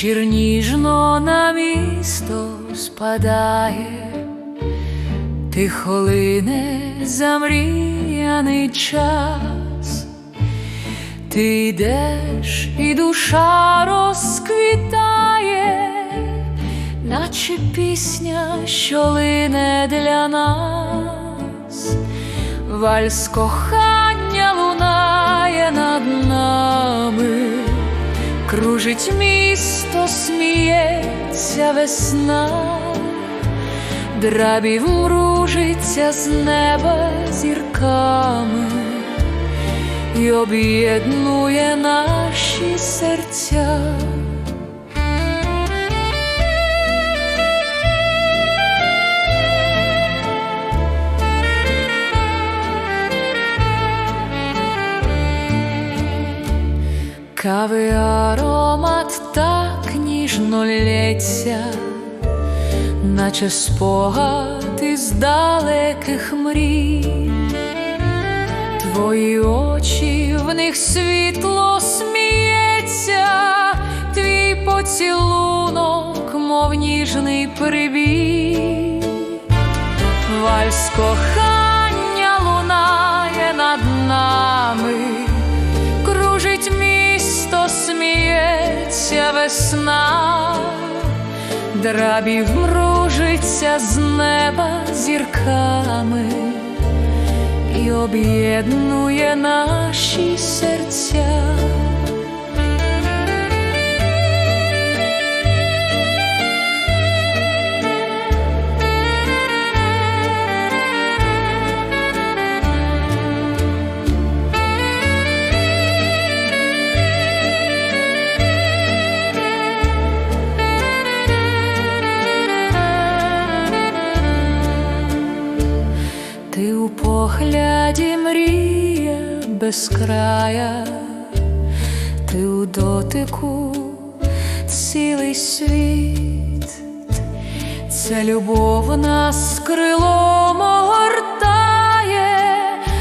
Вечір ніжно на місто спадає, тихо лине замріяний час, ти йдеш, і душа розквітає, наче пісня, що лине для нас, вальс кохання Кружить місто, сміється весна, драбів мружиться з неба зірками і об'єднує наші серця. Кави аромат так ніжно лється, наче спогад із далеких мрій, твої очі в них світло сміється, твій поцілунок, мов ніжний прибій, вальс кохання весна, драбів мружиться з неба зірками і об'єднує наші серця. Погляді мрія безкрая, ти у дотику цілий світ, це любов нас крилом огортає,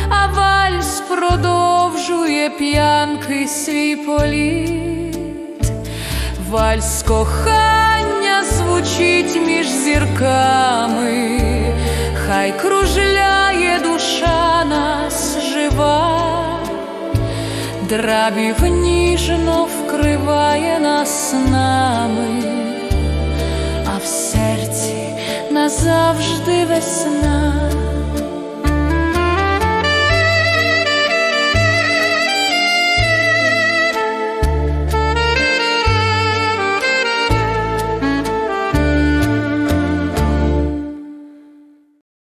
а вальс продовжує п'янки свій політ, вальс кохання звучить між зірками. Хай кружляє душа нас жива, драбів ніжно вкриває нас нами, а в серці назавжди весна.